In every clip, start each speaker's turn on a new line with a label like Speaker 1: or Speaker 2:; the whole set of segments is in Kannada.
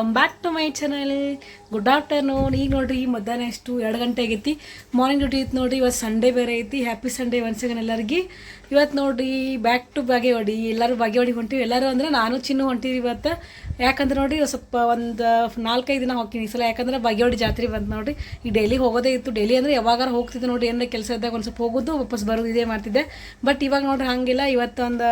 Speaker 1: Welcome back to my channel good afternoon ಈಗ ನೋಡ್ರಿ, ಈ ಮಧ್ಯಾಹ್ನ ಎಷ್ಟು ಎರಡು ಗಂಟೆ ಆಗೈತಿ. ಮಾರ್ನಿಂಗ್ ಡ್ಯೂಟಿ ಇತ್ತು ನೋಡ್ರಿ ಇವತ್ತು ಸಂಡೇ ಬೇರೆ ಐತಿ. ಹ್ಯಾಪಿ ಸಂಡೇ ಒನ್ಸ್ ಎಲ್ಲರಿಗೆ. ಇವತ್ತು ನೋಡ್ರಿ ಬ್ಯಾಕ್ ಟು ಬಾಗೇವಾಡಿ, ಎಲ್ಲರೂ ಹೊಡಿ ಹೊಂಟಿವಿ. ಎಲ್ಲರೂ ಅಂದ್ರೆ ನಾನು ಚಿನ್ನು ಹೊಂಟಿವಿ ಇವತ್ತು. ಯಾಕಂದ್ರೆ ನೋಡಿ ಸ್ವಲ್ಪ ಒಂದು, ನಾಲ್ಕೈದು ದಿನ ಹೋಗ್ತೀನಿ ಈ ಸಲ. ಯಾಕಂದ್ರೆ ಬಾಗೇವಾಡಿ ಜಾತ್ರೆ ಬಂತು ನೋಡ್ರಿ. ಈ ಡೈಲಿ ಹೋಗೋದೇ ಇತ್ತು. ಡೈಲಿ ಅಂದ್ರೆ ಯಾವಾಗಾರ ಹೋಗ್ತಿದ್ದೆ ನೋಡಿ ಏನಾರ ಕೆಲಸ ಇದ್ದಾಗ ಒಂದು ಸ್ವಲ್ಪ ಹೋಗೋದು, ವಾಪಸ್ ಬರೋದು, ಇದೇ ಮಾಡ್ತಿದ್ದೆ. ಬಟ್ ಇವಾಗ ನೋಡ್ರಿ ಹಂಗಿಲ್ಲ. ಇವತ್ತು ಒಂದು,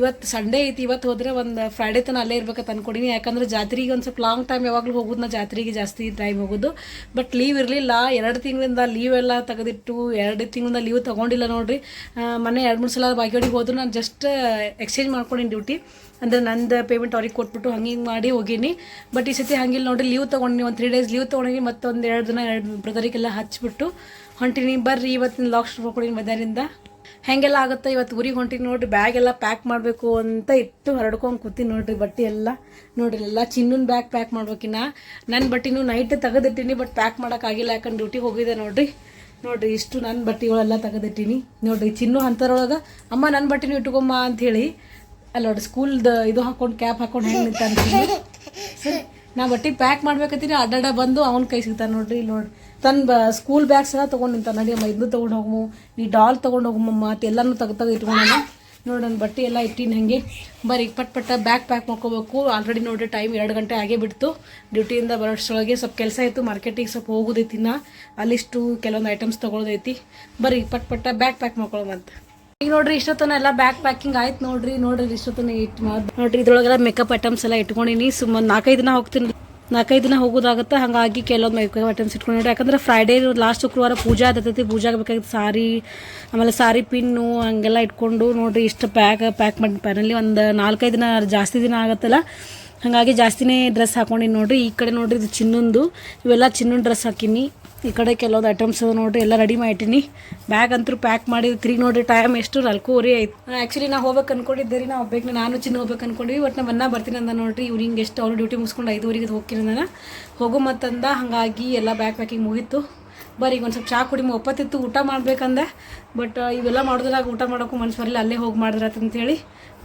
Speaker 1: ಇವತ್ತು ಸಂಡೇ ಐತಿ. ಇವತ್ತು ಹೋದ್ರೆ ಒಂದು ಫ್ರೈಡೇ ತನ ಅಲ್ಲೇ ಇರ್ಬೇಕು ಅನ್ಕೊಂಡಿನಿ. ಯಾಕಂದ್ರೆ ಜಾತ್ರೆಗೆ ಒಂದು ಸ್ವಲ್ಪ ಲಾಂಗ್ ಟೈಮ್ ಯಾವಾಗಲೂ ಹೋಗೋದು ನಾ ಜಾತ್ರೆಗೆ ಜಾಸ್ತಿ ಟೈಮ್ ಹೋಗೋದು. ಬಟ್ ಲೀವ್ ಇರಲಿಲ್ಲ. ಎರಡು ತಿಂಗಳಿಂದ ಲೀವ್ ಎಲ್ಲ ತೆಗೆದಿಟ್ಟು, ಎರಡು ತಿಂಗಳಿಂದ ಲೀವ್ ತೊಗೊಂಡಿಲ್ಲ ನೋಡ್ರಿ. ಮನೆ ಎರಡು, ಮೂರು ಸಲ ಬಾಗಿಯೋಡಿಗೆ ಹೋದ್ರು ನಾನು ಜಸ್ಟ್ ಎಕ್ಸ್ಚೇಂಜ್ ಮಾಡ್ಕೊಂಡಿನಿ ಡ್ಯೂಟಿ ಅಂದ್ರೆ ನಂದು ಪೇಮೆಂಟ್ ಅವ್ರಿಗೆ ಕೊಟ್ಬಿಟ್ಟು ಹಂಗೆ ಹಿಂಗೆ ಮಾಡಿ ಹೋಗೀನಿ. ಬಟ್ ಈ ಸತಿ ಹಂಗಿಲ್ಲ ನೋಡಿ ಲೀವ್ ತೊಗೊಂಡಿನಿ ಒಂದು ತ್ರೀ ಡೇಸ್ ಲೀವ್ ತೊಗೊಂಡಿನಿ ಮತ್ತೊಂದು ಎರಡು ದಿನ ಎರಡು ಬ್ರದರಿಗೆಲ್ಲ ಹಚ್ಬಿಟ್ಟು ಹೊಂಟಿನಿ. ಬರ್ರಿ, ಇವತ್ತಿನ ಲಾಕ್ಸ್ ಮಾಡ್ಕೊಂಡಿನಿ ಮದರಿಂದ ಹೆಂಗೆಲ್ಲ ಆಗುತ್ತೆ ಇವತ್ತು ಊರಿಗೆ ಹೊಂಟಿನಿ ನೋಡಿರಿ ಬ್ಯಾಗ್ ಎಲ್ಲ ಪ್ಯಾಕ್ ಮಾಡಬೇಕು ಅಂತ ಇಟ್ಟು ಹರಡ್ಕೊಂಡು ಕೂತೀನಿ ನೋಡಿರಿ ಬಟ್ಟೆ ಎಲ್ಲ. ನೋಡ್ರಿ, ಎಲ್ಲ ಚಿನ್ನನ ಬ್ಯಾಗ್ ಪ್ಯಾಕ್ ಮಾಡ್ಬೇಕಿನ್ನ. ನನ್ನ ಬಟ್ಟೆನೂ ನೈಟ್ ತೆಗೆದಿಟ್ಟಿನಿ ಬಟ್ ಪ್ಯಾಕ್ ಮಾಡೋಕ್ಕಾಗಿಲ್ಲ ಯಾಕಂದ್ರೆ ಡ್ಯೂಟಿಗೆ ಹೋಗಿದೆ ನೋಡ್ರಿ. ನೋಡ್ರಿ, ಇಷ್ಟು ನನ್ನ ಬಟ್ಟೆಗಳೆಲ್ಲ ತೆಗೆದಿಟ್ಟಿನಿ. ನೋಡ್ರಿ, ಚಿನ್ನು ಅಂತರೊಳಗೆ ಅಮ್ಮ ನನ್ನ ಬಟ್ಟೆನೂ ಇಟ್ಕೊಂಬ ಅಂಥೇಳಿ ಅಲ್ಲ ನೋಡಿ ಸ್ಕೂಲ್ದು ಇದು ಹಾಕೊಂಡು, ಕ್ಯಾಪ್ ಹಾಕೊಂಡು ಹೆಂಗೆ ನಿಂತಾನೆ ಸರಿ, ನಾ ಬಟ್ಟೆ ಪ್ಯಾಕ್ ಮಾಡ್ಬೇಕತ್ತೀನಿ ಅಡ್ಡಾಡ ಬಂದು ಅವ್ನ ಕೈ ಸಿಗ್ತಾನೆ ನೋಡ್ರಿ, ಇಲ್ಲಿ ನೋಡ್ರಿ. ತನ್ನ ಬ, ಸ್ಕೂಲ್ ಬ್ಯಾಗ್ಸ್ ಎಲ್ಲ ತೊಗೊಂಡು ನಿಂತಾನೆ. ನಡಿ ಅಮ್ಮ ಇದನ್ನು ತೊಗೊಂಡು ಹೋಗಮು ಈ ಡಾಲ್ ತೊಗೊಂಡು ಹೋಗಮ್ಮ ಮತ್ತೆ ಎಲ್ಲನೂ ತೆಗ್ದಾಗ ತೆಗ್ದು ಇಟ್ಕೊಂಡ ನೋಡಿ ನನ್ನ ಬಟ್ಟೆ ಎಲ್ಲ ಇಟ್ಟಿನ ಹಾಗೆ. ಬರೀ ಪಟ್ ಪಟ್ಟ ಬ್ಯಾಗ್ ಪ್ಯಾಕ್ ಮಾಡ್ಕೋಬೇಕು. ಆಲ್ರೆಡಿ ನೋಡಿ ಟೈಮ್ ಎರಡು ಗಂಟೆ ಆಗೇ ಬಿಡ್ತು. ಡ್ಯೂಟಿಯಿಂದ ಬರೋಷ್ಟರೊಳಗೆ ಸ್ವಲ್ಪ ಕೆಲಸ ಇತ್ತು. ಮಾರ್ಕೆಟಿಗೆ ಸ್ವಲ್ಪ ಹೋಗೋದೈತಿ ನಾ ಅಲ್ಲಿಷ್ಟು ಕೆಲವೊಂದು ಐಟಮ್ಸ್ ತೊಗೊಳೋದೈತಿ. ಬರೀ ಪಟ್ ಪಟ್ಟ ಬ್ಯಾಗ್ ಪ್ಯಾಕ್ ಮಾಡ್ಕೊಳ್ಳೋಮಂತ ಈಗ ನೋಡ್ರಿ ಇಷ್ಟೊತ್ತನ ಎಲ್ಲ ಬ್ಯಾಗ್ ಪ್ಯಾಕಿಂಗ್ ಆಯ್ತು ನೋಡ್ರಿ. ನೋಡ್ರಿ ಇಷ್ಟೊತ್ತನ ಇಟ್ಟು ನೋಡ್ರಿ ಇದ್ರೊಳಗೆಲ್ಲ ಮೇಕಪ್ ಐಟಮ್ಸ್ ಎಲ್ಲ ಇಟ್ಕೊಂಡಿನಿ. ಸುಮ್ಮನೆ ನಾಲ್ಕೈದು ದಿನ ಹೋಗ್ತೀನಿ. ನಾಲ್ಕೈದು ದಿನ ಹೋಗೋದಾಗುತ್ತೆ. ಹಾಗಾಗಿ ಕೆಲವೊಂದು ಮೇಕಪ್ ಐಟಮ್ಸ್ ಇಟ್ಕೊಂಡು ಯಾಕಂದ್ರೆ ಫ್ರೈಡೇ ಲಾಸ್ಟ್ ಶುಕ್ರವಾರ ಪೂಜೆ ಆದತೈತಿ ಪೂಜೆ ಬೇಕಾಗಿತ್ತು ಸಾರಿ, ಆಮೇಲೆ ಸಾರಿ ಪಿನ್ನು ಹಂಗೆಲ್ಲ ಇಟ್ಕೊಂಡು ನೋಡಿರಿ ಇಷ್ಟು ಪ್ಯಾಕ್ ಪ್ಯಾಕ್ ಮಾಡಿ ಪ್ಯಾನಲ್ಲಿ ಒಂದು ನಾಲ್ಕೈದು ದಿನ ಜಾಸ್ತಿ ದಿನ ಆಗುತ್ತಲ್ಲ. ಹಾಗಾಗಿ ಜಾಸ್ತಿನೇ ಡ್ರೆಸ್ ಹಾಕೊಂಡಿನಿ ನೋಡಿರಿ. ಈ ಕಡೆ ನೋಡಿರಿ ಇದು ಚಿನ್ನೊಂದು. ಇವೆಲ್ಲ ಚಿನ್ನೊಂದು ಡ್ರೆಸ್ ಹಾಕಿನಿ. ಈ ಕಡೆ ಕೆಲವೊಂದು ಐಟಮ್ಸ್ ನೋಡಿರಿ, ಎಲ್ಲ ರೆಡಿ ಮಾಡಿಟ್ಟಿನಿ. ಬ್ಯಾಗ್ ಅಂತೂ ಪ್ಯಾಕ್ ಮಾಡಿ ತಿರುಗಿ ನೋಡಿರಿ ಟೈಮ್ ಎಷ್ಟು? ನಾಲ್ಕೂವರೆ ಆಯ್ತು. ಆ್ಯಕ್ಚುಲಿ ನಾ ಹೋಗ್ಬೇಕು ಅನ್ಕೊಂಡಿದ್ದೆ ರೀ ನಾ ಹೋಗ್ಬೇಕು ನಾನು ಚಿನ್ನ ಹೋಗ್ಬೇಕು ಅನ್ಕೊಂಡ್ವಿ ಬಟ್ ಅನ್ನ ಬರ್ತೀನಿ ಅಂದ ನೋಡ್ರಿ. ಇವ್ನಿಂಗ್ ಎಷ್ಟು ಅವ್ರು ಡ್ಯೂಟಿ ಮುಗಿಸ್ಕೊಂಡು ಐದುವರೆಗೆ ಹೋಗ್ತೀನಿ ನಾನು ಹೋಗೋ ಮತ್ತಂದ, ಹಾಗಾಗಿ ಎಲ್ಲ ಬ್ಯಾಗ್ ಪ್ಯಾಕಿಂಗ್ ಮುಗೀತು. ಬರೀ ಈಗ ಒಂದು ಸ್ವಲ್ಪ ಚಾ ಕುಡಿ ಒಪ್ಪತ್ತಿತ್ತು, ಊಟ ಮಾಡ್ಬೇಕಂದೆ. ಬಟ್ ಇವೆಲ್ಲ ಮಾಡಿದ್ರಾಗ ಊಟ ಮಾಡೋಕ್ಕೂ ಮನ್ಸು ಬರಲಿಲ್ಲ. ಅಲ್ಲೇ ಹೋಗಿ ಅಂತ ಅಂತೇಳಿ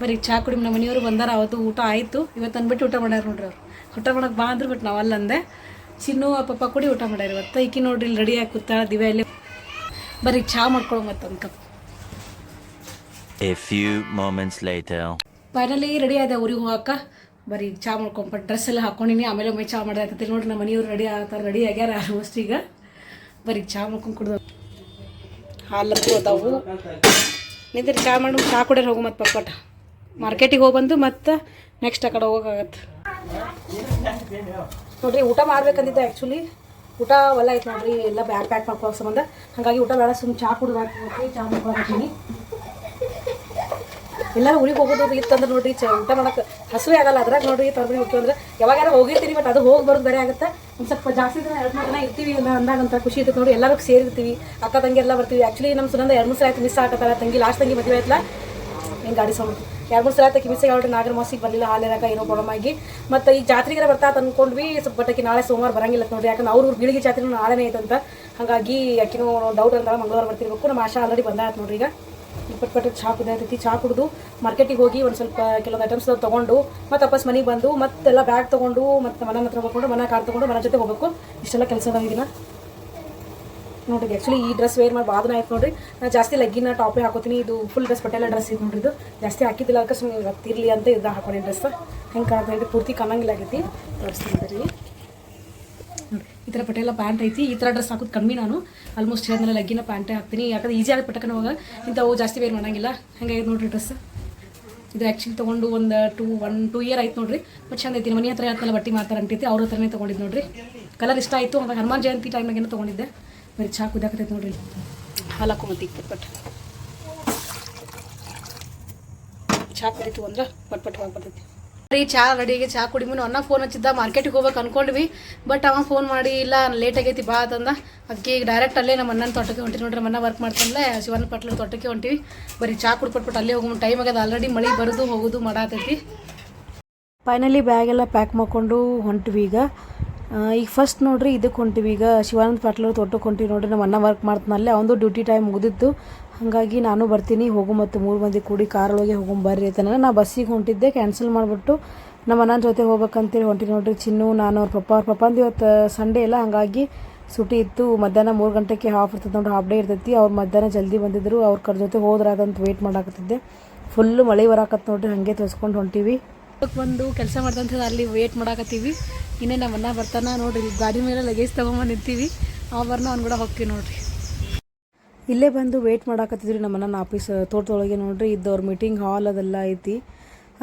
Speaker 1: ಬರೀ ಚಾ ಕುಡಿ ನಮ್ಮ ಮನೆಯವರು ಬಂದಾರ, ಅವತ್ತು ಊಟ ಆಯಿತು. ಇವತ್ತು ಅಂದ್ಬಿಟ್ಟು ಊಟ ಮಾಡ್ಯಾರ ನೋಡ್ರಿ ಅವ್ರು. ಊಟ ಮಾಡೋಕೆ ಬಾ ಅಂದ್ರು ಬಟ್ ನಾವು ಅಲ್ಲಂದೆ. ಚಿನ್ನು ಪಪ್ಪ ಕೊಡಿ ಊಟ ಮಾಡ್ಯಾರ ಇವತ್ತು ಈಕಿ ನೋಡ್ರಿ ಇಲ್ಲಿ ರೆಡಿ ಆಗಿ ಕೂತಾಳ ದಿವೆಯಲ್ಲಿ ಬರೀ ಚಾ ಮಾಡ್ಕೊಳ್ಳೋ ಮತ್ತೊಂದು cup.
Speaker 2: A few moments later
Speaker 1: finally ready ಆದ ಊರಿಗೆ ಹೋಗಕ್ಕ ಬರೀ ಚಾ ಮಾಡ್ಕೊಂಬ ಡ್ರೆಸ್ ಎಲ್ಲ ಹಾಕೊಂಡಿನಿ. ಆಮೇಲೆ ಒಮ್ಮೆ ಚಾ ಮಾಡೋದಾಗ್ತೈತಿ ನೋಡ್ರಿ ನಮ್ಮ ಮನೆಯವ್ರು ರೆಡಿ ಆಗ್ತಾರೆ ರೆಡಿ ಆಗ್ಯಾರ ಆಲ್ಮೋಸ್ಟ್ ಈಗ. ಬರೀ ಚಾ ಮಾಡ್ಕೊಂಡು ಕುಡ್ದು. ಹಾಲು ಅದಾವು ನಿಂತ್ರಿ ಚಾ ಮಾಡಿ. ಚಾ ಕುಡಿಯೋರು ಹೋಗು ಮತ್ತು ಪಪ್ಪಟ ಮಾರ್ಕೆಟಿಗೆ ಹೋಗಿ ಬಂದು ಮತ್ತು ನೆಕ್ಸ್ಟ್ ಆ ಕಡೆ ಹೋಗೋಕ್ಕಾಗತ್ತೆ ನೋಡ್ರಿ, ಊಟ ಮಾಡ್ಬೇಕಂದಿದ್ದೆ ಆ್ಯಕ್ಚುಲಿ ಊಟ ಒಲ್ಲ ಐತೆ ನೋಡ್ರಿ, ಎಲ್ಲ ಬ್ಯಾಗ್ ಪ್ಯಾಕ್ ಮಾಡ್ಕೊಳ್ಳೋ ಸಂಬಂಧ. ಹಾಗಾಗಿ ಊಟ ಬೇಡ ಸುಮ್ಮನೆ ಚಾ ಕುಡಿದು ಚಾ ಮಾಡ್ಕೊಳಕತ್ತೀನಿ ಎಲ್ಲರೂ ಊರಿಗೆ ಹೋಗೋದು ಇತ್ತಂದ್ರೆ ನೋಡ್ರಿ, ಚ ಊಟ ಮಾಡಕ್ಕೆ ಹಸುವೆ ಆಗಲ್ಲ. ಅದ್ರಾಗ ನೋಡ್ರಿ ತೊಗೊಂಡು ಹೋಗ್ತೀವಿ ಅಂದ್ರೆ ಯಾವಾಗಾರ ಹೋಗಿರ್ತೀವಿ ಬಟ್ ಅದು ಹೋಗಿ ಬರೋದು ಬೇರೆ ಆಗುತ್ತೆ. ಒಂದು ಸ್ವಲ್ಪ ಜಾಸ್ತಿ ದಿನ ಎರಡು ಮೂರು ದಿನ ಇರ್ತೀವಿ ಇಲ್ಲ ಅಂದಾಗ ಖುಷಿ ಇರ್ತೈತೆ ನೋಡಿ ಎಲ್ಲರೂ ಸೇರಿರ್ತೀವಿ. ಅಕ್ಕ ತಂಗಿ ಎಲ್ಲ ಬರ್ತೀವಿ. ಆ್ಯಕ್ಚುಲಿ ನಮ್ಮ ಸುನಂದ ಎರಡು ಮೂರು ಸಲ ಆಯ್ತು ಮಿಸ್ ಆಗತ್ತಲ್ಲ ತಂಗಿ ಲಾಸ್ಟ್ ತಂಗಿ ಮದುವೆ ಆಯ್ತಲ್ಲ. ಹೆಂಗೆ ಗಾಡಿ ಸೌಂಡ್ ಎರಡು ಸಲ ಆಯ್ತು ಮಿಸ್ ಆಗಿ ನಾಗರ ಮಾಸಿಗೆ ಬರಲಿಲ್ಲ ಹಾಲಿರಾಕ ಏನೋ ಪ್ರಾಬ್ಲಮ್ ಆಗಿ. ಮತ್ತು ಈ ಜಾತ್ರೆಗೆ ಬರ್ತಾ ಅನ್ಕೊಂಡ್ವಿ, ಸ್ವಲ್ಪ ಬಟ್ಟಕ್ಕೆ ನಾಳೆ ಸೋಮವಾರ ಬರಂಗಿಲ್ಲ ನೋಡ್ರಿ. ಯಾಕಂದ್ರೆ ಅವ್ರ ಗಿಳಿಗೆ ಜಾತ್ರೆ ನಾಳೆನೇ ಐತಂತ ಹಾಗಾಗಿ ಯಾಕಿನೂ ಡೌಟ್ ಅಂತ ಮಂಗಳವಾರ ಬರ್ತಿರ್ಬೇಕು. ನಮ್ಮ ಆಶಾ ಆಲ್ರೆಡಿ ಬಂದಾಯ್ತು ನೋಡ್ರಿ ಈಗ. ಪಟ್ ಪಟ್ಟು ಚಹಾ ಕುದಿಯತೈತಿ ಚಹಾ ಕುಡಿದು ಮಾರ್ಕೆಟಿಗೆ ಹೋಗಿ ಒಂದು ಸ್ವಲ್ಪ ಕೆಲವೊಂದು ಐಟಮ್ಸ್ ತೊಗೊಂಡು, ಮತ್ತೆ ವಾಪಸ್ ಮನೆಗೆ ಬಂದು, ಮತ್ತೆಲ್ಲ ಬ್ಯಾಗ್ ತೊಗೊಂಡು, ಮತ್ತೆ ಮನೆ ಹತ್ರ ಹೋಗ್ಕೊಂಡು, ಮನೆ ಕಾರ್ ತೊಗೊಂಡು ಮನೆ ಜೊತೆ ಹೋಗ್ಬೇಕು. ಇಷ್ಟೆಲ್ಲ ಕೆಲಸ ಇದನ್ನ ನೋಡ್ರಿ ಆ್ಯಕ್ಚುಲಿ ಈ ಡ್ರೆಸ್ ವೇರ್ ಮಾಡಿ ಬಾದನ ಆಯ್ತು ನೋಡ್ರಿ. ನಾನು ಜಾಸ್ತಿ ಲಗ್ಗಿನ ಟಾಪೇ ಹಾಕೋತೀನಿ, ಇದು ಫುಲ್ ಡ್ರೆಸ್ ಪಟೇಲ ಡ್ರೆಸ್ ಇದು ನೋಡ್ರಿ ಇದು. ಜಾಸ್ತಿ ಹಾಕಿದ್ದಿಲ್ಲ ಅದಕ್ಕೆ ಸುಮ್ಮನೆ ಗೊತ್ತಿರಲಿ ಅಂತ ಇದು ಹಾಕೊಂಡೆ ಡ್ರೆಸ್ ಹೆಂಗೆ ಕಾಣ್ತಾ ಪೂರ್ತಿ ಕಮ್ಮಂಗಿಲ್ಲ ಆಗೈತಿ. ತೋರಿಸ್ತೀನಿ ಈ ಥರ ಪಟೇಲ ಪ್ಯಾಂಟ್ ಐತಿ. ಈ ಥರ ಡ್ರೆಸ್ ಹಾಕೋದು ಕಮ್ಮಿ ನಾನು. ಆಲ್ಮೋಸ್ಟ್ ಹೇಳಿದ್ಮೇಲೆ ಲಗ್ಗಿನ ಪ್ಯಾಂಟೇ ಹಾಕ್ತೀನಿ. ಯಾಕಂದ್ರೆ ಈಸಿ ಆಗಿ ಪಟ್ಟಕನ ಹೋಗ ಇಂಥವು ಜಾಸ್ತಿ ವೇರ್ ಮಾಡಂಗಿಲ್ಲ. ಹಂಗಾಗಿ ನೋಡ್ರಿ ಡ್ರೆಸ್ ಇದು ಆ್ಯಕ್ಚುಲಿ ತೊಗೊಂಡು ಒಂದು ಟೂ ಒನ್ ಟೂ ಇಯರ್ ಆಯ್ತು ನೋಡ್ರಿ. ಬಟ್ ಚೆಂದ ಐತಿ. ಮನೆ ಹತ್ರ ಹೇಳ್ತಲ್ಲ ಬಟ್ಟೆ ಮಾಡ್ತಾರೆ ಅಂತೈತಿ ಅವ್ರ ಹತ್ರನೇ ತೊಗೊಂಡಿದ್ದು ನೋಡ್ರಿ. ಕಲರ್ ಇಷ್ಟ ಆಯಿತು. ಹಂಗಾಗಿ ಹನುಮಾನ್ ಜಯಂತಿ ಟೈಮ್ನಾಗೇನೋ ತೊಗೊಂಡಿದ್ದೆ. ಬರೀ ಚಾ ಕುದಾಕತೈತೆ ನೋಡ್ರಿ ಹಾಲು ಹಾಕೊಂಬತ್ತಿ ಪಟ್ ಪಟ್. ಚಾ ಕುಡಿತು ಅಂದ್ರೆ ಪಟ್ ಪಟ್ ಹೋಗಿ ಬರ್ತೈತಿ. ರೀ ಚಾ ರೆಡಿಗೆ ಚಾ ಕುಡಿಮು ಅನ್ನ ಫೋನ್ ಹಚ್ಚಿದ್ದ ಮಾರ್ಕೆಟಿಗೆ ಹೋಗ್ಬೇಕು ಅನ್ಕೊಂಡ್ವಿ ಬಟ್ ಅವ ಫೋನ್ ಮಾಡಿ ಇಲ್ಲ ಲೇಟ್ ಆಗೈತಿ ಬಾ ಅಂತಂದ. ಅದಕ್ಕೆ ಈಗ ಡೈರೆಕ್ಟ್ ಅಲ್ಲೇ ನಮ್ಮ ಅಣ್ಣನ ತೋಟಕ್ಕೆ ಹೊಂಟಿ ನೋಡ್ರಿ ನಮ್ಮ ವರ್ಕ್ ಮಾಡ್ತಾನಲ್ಲೇ ಶಿವನ ಪಟ್ಲ ತೋಟಕ್ಕೆ ಹೊಂಟಿವಿ. ಬರೀ ಚಾ ಕುಡ್ಪಟ್ಬಿಟ್ಟು ಅಲ್ಲೇ ಹೋಗೋ ಟೈಮ್ ಆಗ್ಯದ ಆಲ್ರೆಡಿ ಮಳೆ ಬರೋದು ಹೋಗೋದು ಮಾಡಾತೈತಿ. ಫೈನಲಿ ಬ್ಯಾಗ್ ಎಲ್ಲ ಪ್ಯಾಕ್ ಮಾಡ್ಕೊಂಡು ಹೊಂಟ್ವಿ ಈಗ. ಈಗ ಫಸ್ಟ್ ನೋಡ್ರಿ ಇದಕ್ಕೆ ಹೊಂಟಿವಿ. ಈಗ ಶಿವಾನಂದ ಪಾಟ್ಲ ತೋಟಕ್ಕೆ ಹೊಂಟಿವಿ ನೋಡ್ರಿ. ನಮ್ಮ ಅಣ್ಣ ವರ್ಕ್ ಮಾಡ್ತಾನಲ್ಲೇ ಅವನದು ಡ್ಯೂಟಿ ಟೈಮ್ ಮುಗಿದಿತ್ತು. ಹಾಗಾಗಿ ನಾನು ಬರ್ತೀನಿ, ಹೋಗು ಮತ್ತು ಮೂರು ಮಂದಿ ಕೂಡಿ ಕಾರೊಳಗೆ ಹೋಗೊಂಬರ್ರಿ ಬರ್ರಿ ಅಂತ ನಾ ಬಸ್ಸಿಗೆ ಹೊಂಟಿದ್ದೆ ಕ್ಯಾನ್ಸಲ್ ಮಾಡಿಬಿಟ್ಟು ನಮ್ಮ ಅಣ್ಣನ ಜೊತೆ ಹೋಗ್ಬೇಕಂತೇಳಿ ಹೊಂಟಿ ನೋಡ್ರಿ. ಚಿನ್ನು, ನಾನು, ಅವ್ರ ಪಪ್ಪ, ಅವ್ರ ಪಪ್ಪಂದು ಇವತ್ತು ಸಂಡೇ ಇಲ್ಲ ಹಾಗಾಗಿ ಸುಟಿ ಇತ್ತು. ಮಧ್ಯಾಹ್ನ ಮೂರು ಗಂಟೆಗೆ ಹಾಫ್ ಇರ್ತದೆ ನೋಡ್ರಿ ಹಾಫ್ ಡೇ ಇರ್ತೈತಿ. ಅವ್ರು ಮಧ್ಯಾಹ್ನ ಜಲ್ದಿ ಬಂದಿದ್ರು. ಅವ್ರ ಕರ್ ಜೊತೆ ಹೋದ್ರಾದಂತ ವೆಯ್ಟ್ ಮಾಡಾಕತ್ತಿದ್ದೆ. ಫುಲ್ಲು ಮಳೆ ಬರಾಕತ್ತು ನೋಡ್ರಿ, ಹಾಗೆ ತೋರಿಸ್ಕೊಂಡು ಹೊಂಟೀವಿ. ಬಂದು ಕೆಲಸ ಮಾಡ್ದಂಥ ಅಲ್ಲಿ ವೇಟ್ ಮಾಡಾಕತ್ತೀವಿ. ಇನ್ನೇ ನಮ್ಮ ಅಣ್ಣ ಬರ್ತಾನ ನೋಡ್ರಿ, ಗಾಡಿ ಮೇಲೆ ಲಗೇಜ್ ತೊಗೊಂಬಂದು ನಿಂತೀವಿ ಬರ್ನ ಅವ್ನು ಕೂಡ ಹೋಗ್ತೀವಿ ನೋಡ್ರಿ. ಇಲ್ಲೇ ಬಂದು ವೇಟ್ ಮಾಡಾಕತ್ತಿದ್ರಿ ನಮ್ಮ ಅಣ್ಣನ ಆಫೀಸ್ ತೋಟದೊಳಗೆ ನೋಡ್ರಿ ಇದ್ದವ್ರ ಮೀಟಿಂಗ್ ಹಾಲ್ ಅದೆಲ್ಲ ಐತಿ.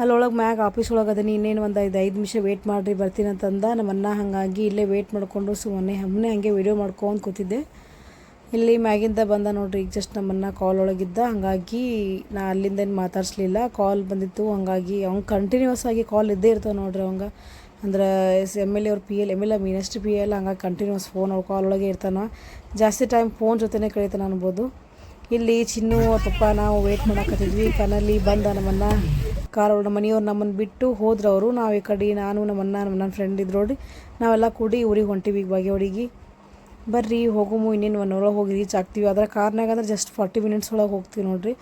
Speaker 1: ಅಲ್ಲೊಳಗೆ ಮ್ಯಾಗ ಆಫೀಸ್ ಒಳಗೆ ಅದನ್ನ ಇನ್ನೇನು ಒಂದು ಐದು ಐದು ನಿಮಿಷ ವೇಟ್ ಮಾಡಿರಿ, ಬರ್ತೀನಿ ಅಂತಂದ. ನಮ್ಮ ಅಣ್ಣ ಹಾಗಾಗಿ ಇಲ್ಲೇ ವೇಟ್ ಮಾಡಿಕೊಂಡು ಸುಮ್ಮನೆ ಹಮ್ಮನೆ ಹಾಗೆ ವಿಡಿಯೋ ಮಾಡ್ಕೊಂಡು ಕೂತಿದ್ದೆ. ಇಲ್ಲಿ ಮ್ಯಾಗಿಂದ ಬಂದ ನೋಡ್ರಿ, ಈಗ ಜಸ್ಟ್ ನಮ್ಮನ್ನ ಕಾಲ್ ಒಳಗಿದ್ದ. ಹಾಗಾಗಿ ನಾ ಅಲ್ಲಿಂದ ಏನು ಮಾತಾಡ್ಸ್ಲಿಲ್ಲ. ಕಾಲ್ ಬಂದಿತ್ತು, ಹಾಗಾಗಿ ಅವ್ನು ಕಂಟಿನ್ಯೂಸ್ ಆಗಿ ಕಾಲ್ ಇದ್ದೇ ಇರ್ತಾವೆ ನೋಡ್ರಿ ಅವಂಗ. ಅಂದ್ರೆ ಎಂ ಎಲ್ ಎ ಅವ್ರ P L M L A ministry P L ಹಂಗಾಗಿ ಕಂಟಿನ್ಯೂಸ್ ಫೋನ್ ಅವ್ರು ಕಾಲ್ ಒಳಗೆ ಇರ್ತಾನ. ಜಾಸ್ತಿ ಟೈಮ್ ಫೋನ್ ಜೊತೆನೇ ಕಳೀತಾನೆ ಅನ್ಬೋದು. ಇಲ್ಲಿ ಚಿನ್ನು ಪಪ್ಪ ನಾವು ವೇಟ್ ಮಾಡಕತ್ತಿದ್ವಿ. ಕನಲ್ಲಿ ಬಂದ ನಮ್ಮನ್ನ. ಕಾರ್ ನಮ್ಮ ಮನೆಯವ್ರು ನಮ್ಮನ್ನು ಬಿಟ್ಟು ಹೋದ್ರವರು ನಾವು ಈ ಕಡೆ ನಾನು ನಮ್ಮನ್ನ ನಮ್ಮ ನನ್ನ ಫ್ರೆಂಡ್ ಇದ್ರು ನೋಡಿ ನಾವೆಲ್ಲ ಕೂಡಿ ಊರಿಗೆ ಹೊಂಟಿವಿ ಈಗ ಬಾಗೇವಾಡಿಗೆ ಬರ್ರಿ, ಹೋಗುಮು, ಇನ್ನೇನು ಒನ್ ಅವರ್ ಹೋಗಿ ರೀಚ್ ಆಗ್ತೀವಿ. ಅದ್ರ ಕಾರ್ನಾಗ ಅಂದ್ರೆ ಜಸ್ಟ್ ಫಾರ್ಟಿ ಮಿನಿಟ್ಸ್ ಒಳಗೆ ಹೋಗ್ತೀವಿ ನೋಡಿರಿ.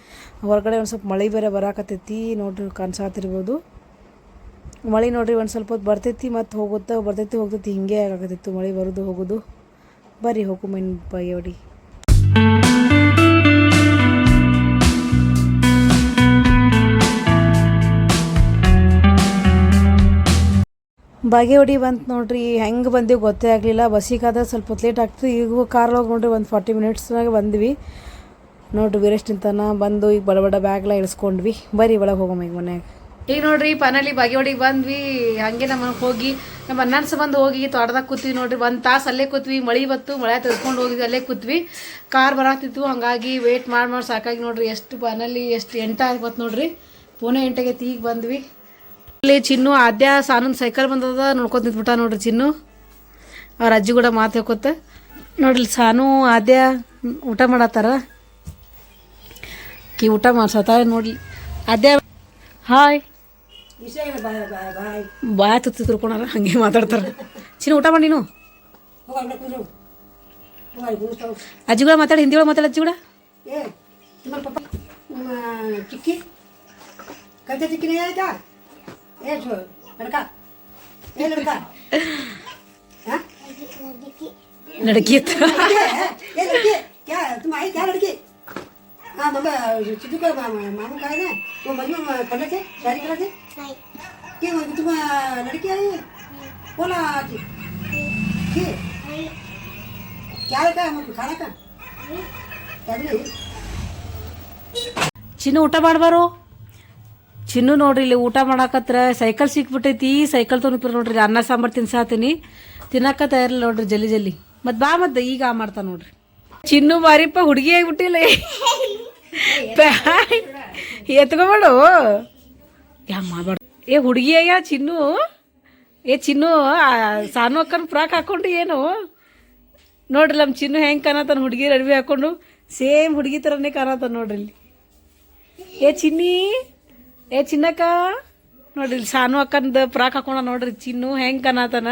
Speaker 1: ಹೊರಗಡೆ ಒಂದು ಸ್ವಲ್ಪ ಮಳೆ ಬೇರೆ ಬರಾಕತ್ತೈತಿ ನೋಡ್ರಿ ಕನ್ಸಾತಿರ್ಬೋದು ಮಳೆ ನೋಡ್ರಿ ಒಂದು ಸ್ವಲ್ಪ ಹೊತ್ತು ಬರ್ತೈತಿ ಮತ್ತು ಹೋಗುತ್ತಾ, ಬರ್ತೈತಿ, ಹೋಗ್ತೈತಿ, ಹಿಂಗೆ ಆಗಾಕತ್ತಿತ್ತು ಮಳೆ ಬರೋದು, ಹೋಗೋದು. ಬರ್ರಿ ಹೋಗು ಮೈನ್ ಬಾಗೇವಾಡಿ ಬಂತು ನೋಡ್ರಿ, ಹೆಂಗೆ ಬಂದೀವಿ ಗೊತ್ತೇ ಆಗಲಿಲ್ಲ. ಬಸ್ಸಿಗಾದ್ರೆ ಸ್ವಲ್ಪ ಹೊತ್ತು ಲೇಟ್ ಆಗ್ತದೆ ಈಗ ಕಾರೊಳಗೆ ನೋಡ್ರಿ ಒಂದು ಫಾರ್ಟಿ ಮಿನಿಟ್ಸ್ನಾಗೆ ಬಂದ್ವಿ. ನೋಡ್ರಿ ವೀರೇಶ್ ನಿಂತಾನ ಬಂದು ಈಗ ಬಡ ಬಡ ಬ್ಯಾಗ್ಲ ಇಳಿಸ್ಕೊಂಡ್ವಿ. ಬರೀ ಒಳಗೆ ಹೋಗಮ್ಮ ಈಗ ಮನ್ಯಾಗ. ಈಗ ನೋಡ್ರಿ ಫೈನಲಿ ಬಾಗೇವಾಡಿಗೆ ಬಂದ್ವಿ. ಹಂಗೆ ನಮ್ಮ ಹೋಗಿ, ನಮ್ಮ ಅಣ್ಣನ ಬಂದು ಹೋಗಿ ತೋಟದಾಗ ಕೂತ್ವಿ ನೋಡ್ರಿ. ಒಂದು ತಾಸು ಅಲ್ಲೇ ಕೂತ್ವಿ. ಮಳೆ ಬತ್ತು ಮಳೆ ತೆಗೆದ್ಕೊಂಡು ಹೋಗಿದ್ವಿ, ಅಲ್ಲೇ ಕೂತ್ವಿ. ಕಾರ್ ಬರಾತಿತ್ತು, ಹಂಗಾಗಿ ವೇಟ್ ಮಾಡಿ ಮಾಡಿ ಸಾಕಾಗಿ ನೋಡ್ರಿ. ಎಷ್ಟು ಫೈನಲಿ ಎಷ್ಟು ಎಂಟಾಗಿ ಆಗ್ಬತ್ತು ನೋಡ್ರಿ. ಪೂನೆ ಎಂಟಾಗೈತಿ ಈಗ ಬಂದ್ವಿ. ಇಲ್ಲಿ ಚಿನ್ನು, ಆದ್ಯ ಸಾನಂದ್ ಸೈಕಲ್ ಬಂದದ, ನೋಡ್ಕೊತ ನಿಂತ್ಬಿಟ್ಟ ನೋಡ್ರಿ ಚಿನ್ನು. ಅವ್ರ ಅಜ್ಜಿ ಕೂಡ ಮಾತು ಹೇಳ್ಕೊತ, ನೋಡ್ರಿ ಸಾನು, ಆದ್ಯ ಊಟ ಮಾಡತ್ತಾರ? ಕಿ ಊಟ ಮಾಡ್ಸತ್ತ ನೋಡ್ಲಿ. ಆದ್ಯ, ಹಾಯ್. ಬಾಯ ತುತ್ತಿ ತಿರ್ಕೊಳಾರ ಹಂಗೆ ಮಾತಾಡ್ತಾರ. ಚಿನ್ನು, ಊಟ ಮಾಡಿ ನೀನು. ಅಜ್ಜಿ ಕೂಡ ಮಾತಾಡಿ, ಹಿಂದಿ ಒಳಗೆ ಮಾತಾಡ ಅಜ್ಜಿ ಕೂಡ.
Speaker 3: ಚಿಕ್ಕಿ ಚಿಕ್ಕಿನೇ ಆಯ್ತಾ? ಏ ಸು ಲಡ್ಕ ಏ ಲಡ್ಕ हाँ?
Speaker 1: ನಡಕಿ ಅಂತ
Speaker 3: ये लड़की क्या तुम आई क्या लड़की हाँ मम्मा सिद्धू का मा- मामू का है ना वो मजनू पढ़ने थे शादी करा थे क्यों तुम लड़की आई है बोला ठीक क्या रखा है हमको खाना का क्या नहीं
Speaker 1: ಚಿನ್ನು ಊಟ ಮಾಡ್ಬಾರು ಚಿನ್ನು ನೋಡ್ರಿ ಇಲ್ಲಿ ಊಟ ಮಾಡಾಕತ್ರ ಸೈಕಲ್ ಸಿಕ್ಬಿಟ್ಟೈತಿ ಸೈಕಲ್ ತೊಗೊಂಡ್ಬಿಟ್ರೆ ನೋಡ್ರಿ ಅನ್ನ ಸಾಂಬಾರು ತಿನ್ಸಾತೀನಿ ತಿನ್ನಕ ತಯಾರಿಲ್ಲ ನೋಡ್ರಿ ಜಲ್ದಿ ಜಲ್ದಿ ಮತ್ ಬಾ ಮತ್ತೆ ಈಗ ಆ ಮಾಡ್ತಾ ನೋಡ್ರಿ ಚಿನ್ನು ಮಾರಿಪ್ಪ ಹುಡುಗಿ ಆಗಿಬಿಟ್ಟಿಲ್ಲ ಎತ್ಕೊಬೇಡು ಯಾ ಮಾಡಬೇಡ ಏ ಹುಡುಗಿ ಆಗ್ಯಾ ಚಿನ್ನು ಏ ಚಿನ್ನು ಸಾನು ಅಕ್ಕನ ಫ್ರಾಕ್ ಹಾಕೊಂಡು ಏನು ನೋಡ್ರಿ ನಮ್ಮ ಚಿನ್ನು ಹೆಂಗೆ ಕಾಣತಾನ ಹುಡುಗಿ ಅಡ್ವಿ ಹಾಕೊಂಡು ಸೇಮ್ ಹುಡುಗಿ ಥರನೇ ಕಾಣತಾನ ನೋಡ್ರಿ ಇಲ್ಲಿ ಏ ಚಿನ್ನಿ ಏ ಚಿನ್ನಕ್ಕ, ನೋಡ್ರಿ ಸಾನು ಅಕ್ಕಂದು ಪ್ರಾಕ್ ಹಾಕೊಂಡ ನೋಡ್ರಿ, ಚಿನ್ನು ಹೆಂಗೆ ಕಾಣತನ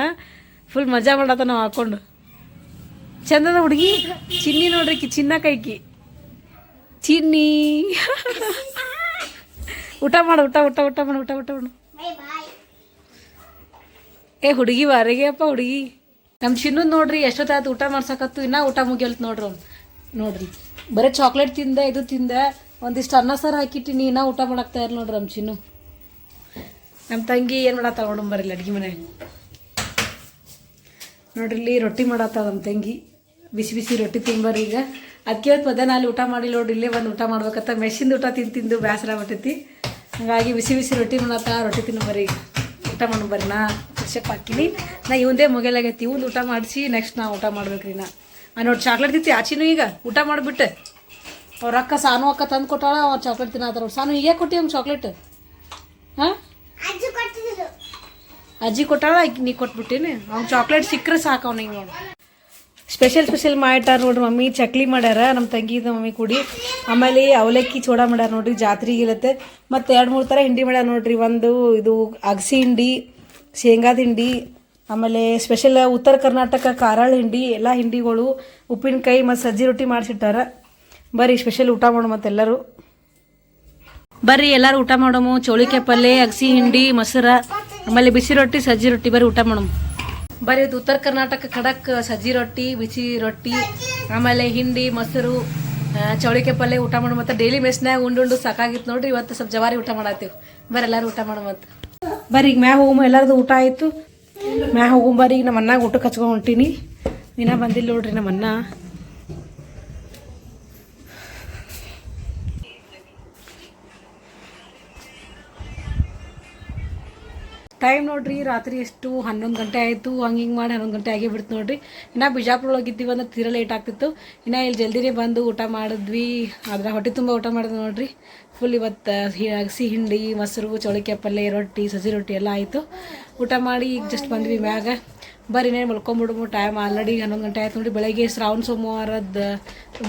Speaker 1: ಫುಲ್ ಮಜಾ ಮಾಡತನ ಹಾಕೊಂಡು. ಚಂದದ ಹುಡುಗಿ, ಚಿನ್ನಿ ನೋಡ್ರಿ ಚಿನ್ನ ಕೈಕಿ ಚಿನ್ನಿ. ಊಟ ಮಾಡು, ಊಟ ಊಟ ಊಟ ಮಾಡು, ಊಟ ಊಟ ಮಾಡು. ಏ ಹುಡುಗಿ ವಾರಿಗೆ ಅಪ್ಪ ಹುಡುಗಿ. ನಮ್ಮ ಚಿನ್ನು ನೋಡ್ರಿ ಎಷ್ಟೊತ್ತಾಯ್ತು ಊಟ ಮಾಡ್ಸಕತ್ತು, ಇನ್ನ ಊಟ ಮುಗಿಯಲ್ತ್ ನೋಡ್ರಿ ಅವ್ನು. ನೋಡ್ರಿ. ಬರೀ ಚಾಕ್ಲೇಟ್ ತಿಂದ, ಇದು ತಿಂದ. ಒಂದಿಷ್ಟು ಅನ್ನ ಸಾರು ಹಾಕಿಟ್ಟಿನಿ ಇನ್ನ ಊಟ ಮಾಡಾಕ್ತಾ ಇರ್ ನೋಡ್ರಿ ನಮ್ಮ ನಮ್ಮ ತಂಗಿ ಏನು ಮಾಡತ್ತ ನೋಡು ಬರಲ್ಲ ಅಡ್ಗೆ ಮನೆ ನೋಡ್ರಿ ಇಲ್ಲಿ ರೊಟ್ಟಿ ಮಾಡತ್ತ ನಮ್ಮ ತಂಗಿ. ಬಿಸಿ ಬಿಸಿ ರೊಟ್ಟಿ ತಿಂಬರ್ರಿ ಈಗ. ಅದಕ್ಕೆ ಮಧ್ಯಾಹ್ನ ಅಲ್ಲಿ ಊಟ ಮಾಡಿ ನೋಡ್ರಿ, ಇಲ್ಲೇ ಬಂದು ಊಟ ಮಾಡ್ಬೇಕತ್ತ ಮೆಷಿನ್ ಊಟ ತಿಂದು ತಿಂದು ಬೇಸರ ಆಗ್ಬಿಟ್ಟೈತಿ. ಹಾಗಾಗಿ ಬಿಸಿ ಬಿಸಿ ರೊಟ್ಟಿ ಮಾಡತ್ತ ರೊಟ್ಟಿ ತಿನ್ಬರಿ ಊಟ ಮಾಡು ಬರ್ರಿ, ನಾ ಫ್ರೆಶಪ್ ಹಾಕಿನಿ. ನಾ ಇವಂದೇ ಮುಗಿಯಲಾಗೈತಿ ಇವಂದು ಊಟ ಮಾಡಿಸಿ, ನೆಕ್ಸ್ಟ್ ನಾ ಊಟ ಮಾಡ್ಬೇಕ್ರಿ ನಾ. ನೋಡಿ ಚಾಕ್ಲೇಟ್ ತಿಂತಿ ಆಚಿನೂ ಈಗ, ಊಟ ಮಾಡಿಬಿಟ್ಟೆ. ಅವ್ರ ಅಕ್ಕ ಸಾನು ಅಕ್ಕ ತಂದು ಕೊಟ್ಟಾಳ ಅವ್ರು ಚಾಕ್ಲೇಟ್ ತಿನ್ನತ್ತಾರ ಸಾನು ಈಗ ಕೊಟ್ಟಿ ಅವ್ನು ಚಾಕ್ಲೇಟ್ ಹಾಂ? ಅಜ್ಜಿ ಕೊಟ್ಟಾಳ ನೀ ಕೊಟ್ಬಿಟ್ಟಿನಿ. ಅವ್ನು ಚಾಕ್ಲೇಟ್ ಸಿಕ್ಕರೆ ಸಾಕು ಅವ್ನಿಗೆ ನೋಡಿ. ಸ್ಪೆಷಲ್ ಸ್ಪೆಷಲ್ ಮಾಡ್ಯಾರ ನೋಡ್ರಿ ಮಮ್ಮಿ ಚಕ್ಲಿ ಮಾಡ್ಯಾರ ನಮ್ಮ ತಂಗಿದ ಮಮ್ಮಿ ಕೂಡಿ. ಆಮೇಲೆ ಅವಲಕ್ಕಿ ಚೋಡ ಮಾಡ್ಯಾರ ನೋಡ್ರಿ ಜಾತ್ರೆಗೆ ಇರುತ್ತೆ ಮತ್ತು ಎರಡು ಮೂರು ಥರ ಹಿಂಡಿ ಮಾಡ್ಯಾರ ನೋಡ್ರಿ ಒಂದು ಇದು ಅಗಸಿ ಹಿಂಡಿ ಶೇಂಗಾದ ಹಿಂಡಿ ಆಮೇಲೆ ಸ್ಪೆಷಲ್ ಉತ್ತರ ಕರ್ನಾಟಕ ಕಾರಾಳ ಹಿಂಡಿ ಎಲ್ಲ ಹಿಂಡಿಗಳು ಉಪ್ಪಿನಕಾಯಿ ಮತ್ತು ಸಜ್ಜಿ ರೊಟ್ಟಿ ಮಾಡಿಸಿಟ್ಟಾರ. ಬರ್ರಿ ಸ್ಪೆಷಲ್ ಊಟ ಮಾಡು ಮತ್ತೆಲ್ಲರೂ ಬರ್ರಿ, ಎಲ್ಲರೂ ಊಟ ಮಾಡಮು. ಚೌಳಿಕಾಯಿ ಪಲ್ಲೆ ಅಗಸಿ ಹಿಂಡಿ, ಮೊಸರ, ಆಮೇಲೆ ಬಿಸಿ ರೊಟ್ಟಿ, ಸಜ್ಜಿ ರೊಟ್ಟಿ ಬರ್ರಿ ಊಟ ಮಾಡೋಣ ಬರೀ ಇದು ಉತ್ತರ ಕರ್ನಾಟಕ ಖಡಕ್, ಸಜ್ಜಿ ರೊಟ್ಟಿ, ಬಿಸಿ ರೊಟ್ಟಿ, ಆಮೇಲೆ ಹಿಂಡಿ, ಮೊಸರು ಚೌಳಿಕೆ ಪಲ್ಯ ಊಟ ಮಾಡೋ ಮತ್ತೆ ಡೈಲಿ ಮೆಸ್ನ್ಯಾಗ ಉಂಡು ಸಾಕಾಗಿತ್ತು ನೋಡ್ರಿ, ಇವತ್ತು ಸ್ವಲ್ಪ ಜವಾರಿ ಊಟ ಮಾಡತ್ತೀವಿ. ಬರ್ರಿ, ಎಲ್ಲರೂ ಊಟ ಮಾಡೋ ಮತ್ತೆ. ಬರ್ರಿ, ಈಗ ಮ್ಯಾಗ ಹೋಗಮ್ಮ ಎಲ್ಲರದು ಊಟ ಆಯಿತು. ಮ್ಯಾಗ ಹೋಗಂಬರ್ರಿ ಈಗ ನಮ್ಮ ಅನ್ನಾಗ ಊಟಕ್ಕೆ ಹಚ್ಕೊಂಡು ಹೊಂಟೀನಿ. ದಿನ ಬಂದಿಲ್ಲ ನೋಡ್ರಿ ನಮ್ಮ ಅನ್ನ ಟೈಮ್ ನೋಡ್ರಿ, ರಾತ್ರಿ ಎಷ್ಟು? ಹನ್ನೊಂದು ಗಂಟೆ ಆಯಿತು, ಹಂಗೆ ಹಿಂಗೆ ಮಾಡಿ ಹನ್ನೊಂದು ಗಂಟೆ ಆಗೇ ಬಿಡ್ತು ನೋಡ್ರಿ. ಇನ್ನು ಬಿಜಾಪುರ ಒಳಗಿದ್ದೀವಿ ಅಂದ್ರೆ ತೀರಾ ಲೇಟ್ ಆಗ್ತಿತ್ತು. ಇನ್ನು ಇಲ್ಲಿ ಜಲ್ದಿನೇ ಬಂದು ಊಟ ಮಾಡಿದ್ವಿ. ಆದರೆ ಹೊಟ್ಟೆ ತುಂಬ ಊಟ ಮಾಡಿದ್ವಿ ನೋಡ್ರಿ. ಫುಲ್ ಇವತ್ತು ಸಿಹಿ ಹಿಂಡಿ, ಮೊಸರು, ಚೌಳಿಕಾಯಿ ಪಲ್ಯ, ರೊಟ್ಟಿ, ಸಸಿ ರೊಟ್ಟಿ ಎಲ್ಲ ಆಯಿತು. ಊಟ ಮಾಡಿ ಈಗ ಜಸ್ಟ್ ಬಂದ್ವಿ ಮ್ಯಾಗ. ಬರ್ರಿ ನೇ ಮಲ್ಕೊಂಬಿಡ್ಮು ಟೈಮ್ ಆಲ್ರೆಡಿ ಹನ್ನೊಂದು ಗಂಟೆ ಆಯ್ತು ನೋಡಿ, ಬೆಳಗ್ಗೆ ಶ್ರಾವಣ ಸೋಮವಾರದ,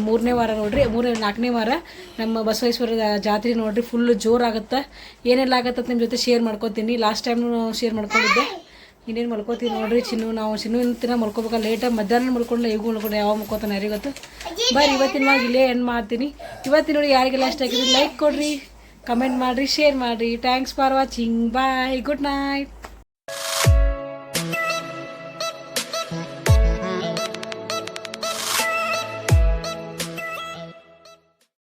Speaker 1: ಮೂರನೇ ವಾರ ನೋಡ್ರಿ, ಮೂರನೇ, ನಾಲ್ಕನೇ ವಾರ ನಮ್ಮ ಬಸವೇಶ್ವರ ಜಾತ್ರೆ ನೋಡ್ರಿ ಫುಲ್ ಜೋರಾಗುತ್ತೆ ಏನೆಲ್ಲ ಆಗತ್ತೆ ನಿಮ್ಮ ಜೊತೆ ಶೇರ್ ಮಾಡ್ಕೊತೀನಿ. ಲಾಸ್ಟ್ ಟೈಮ್ನು ಶೇರ್ ಮಾಡ್ಕೊಂಡಿದ್ದೆ. ಇನ್ನೇನು ಮಲ್ಕೋತೀವಿ ನೋಡ್ರಿ, ಚಿನ್ನು, ನಾವು ಚಿನ್ನು ತಿನ್ನ ಮಲ್ಕೋಬೇಕಲ್ಲ ಲೇಟಾಗಿ ಮಧ್ಯಾಹ್ನ ಮಲ್ಕೊಂಡು ಈಗ ಮಲ್ಕೊಂಡು ಯಾವ ಮಲ್ಕೋತಾನೆ ಯಾರಿಗೊತ್ತು ಬರ್ರಿ, ಇವತ್ತಿನ ವಾಗ ಇಲ್ಲೇ ಎಂಡ್ ಮಾಡ್ತೀನಿ. ಇವತ್ತಿನ ನೋಡಿ ಯಾರಿಗೆಲ್ಲ ಇಷ್ಟ ಆಗಿದ್ರೆ ಲೈಕ್ ಕೊಡ್ರಿ ಕಮೆಂಟ್ ಮಾಡಿರಿ ಶೇರ್ ಮಾಡಿರಿ. Thanks for watching bye good night